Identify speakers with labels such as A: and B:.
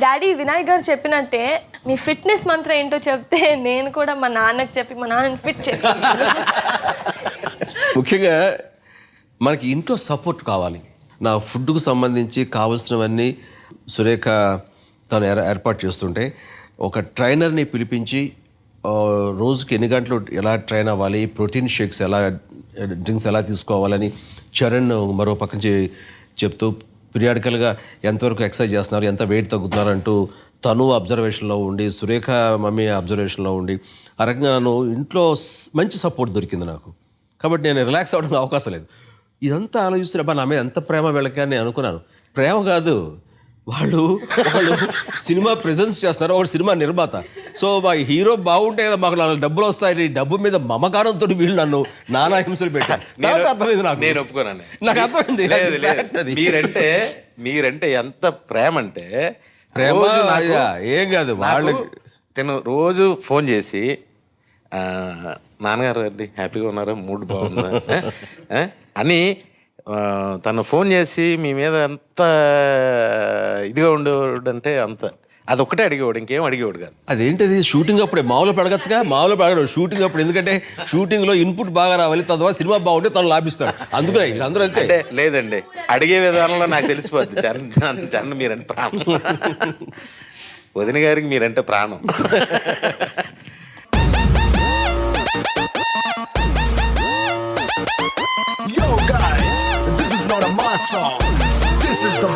A: Daddy Vinayak గారు చెప్పినట్టే మీ fitness మంత్రం ఏంటో చెప్తే నేను కూడా మా నాన్నకి చెప్పి మా నాన్నని ఫిట్ చేసుకున్నాను
B: ముఖ్యంగా మనకి ఇంట్లో సపోర్ట్ కావాలి. నా ఫుడ్కు సంబంధించి కావలసినవన్నీ సురేఖ తను ఏర్పాటు చేస్తుంటే ఒక ట్రైనర్ని పిలిపించి రోజుకి ఎన్ని గంటలు ఎలా ట్రైన్ అవ్వాలి ప్రోటీన్ షేక్స్ ఎలా డ్రింక్స్ ఎలా తీసుకోవాలని చరణ్ మరో పక్క నుంచి చెప్తూ పీరియాడికల్గా ఎంతవరకు ఎక్సర్సైజ్ చేస్తున్నారు ఎంత వెయిట్ తగ్గుతున్నారు అంటూ తను అబ్జర్వేషన్లో ఉండి సురేఖ మమ్మీ అబ్జర్వేషన్లో ఉండి ఆ రకంగా నన్ను ఇంట్లో మంచి సపోర్ట్ దొరికింది నాకు. కాబట్టి నేను రిలాక్స్ అవ్వడానికి అవకాశం లేదు. ఇదంతా ఆలోచిస్తున్నప్పుడు నా మీద ఎంత ప్రేమ వీళ్ళకి అని నేను అనుకున్నాను. ప్రేమ కాదు వాళ్ళు వాళ్ళు సినిమా ప్రెజెన్స్ చేస్తున్నారు ఒక సినిమా నిర్మాత. సో మా హీరో బాగుంటే కదా మాకు నాలుగు డబ్బులు వస్తాయి ఈ డబ్బు మీద మమకారంతో వీళ్ళు నన్ను నానా హింసలు పెట్టారు. తర్వాత అర్థమైంది నాకు.
C: నేను ఒప్పుకోనండి.
B: నాకు అర్థమైంది.
C: మీరంటే మీరంటే ఎంత ప్రేమ అంటే
B: ప్రేమ ఏం కాదు
C: నాకు
B: వాళ్ళకి.
C: తను రోజు ఫోన్ చేసి నాన్నగారు అండి హ్యాపీగా ఉన్నారా? మూడ్ బాగుందా? అని తను ఫోన్ చేసి మీ మీద ఎంత ఇదిగా ఉండేవాడు అంటే అంత. అదొక్కటే అడిగేవాడు ఇంకేం అడిగేవాడు కాదు.
B: అదేంటిది? షూటింగ్ అప్పుడే మామూలు పెడగచ్చుగా? మామూలు పెడగడు షూటింగ్ అప్పుడు. ఎందుకంటే షూటింగ్లో ఇన్పుట్ బాగా రావాలి తద్వారా సినిమా బాగుంటే తను లాభిస్తాడు. అందుకనే అందరూ అంతే.
C: అంటే లేదండి అడిగే విధానంలో నాకు తెలిసిపోద్ది. చరణ్ చరణ్ చరణ్ మీరంటే ప్రాణం. వదిన గారికి మీరంటే ప్రాణం.
D: Yo, guys, this is not a my song. This is the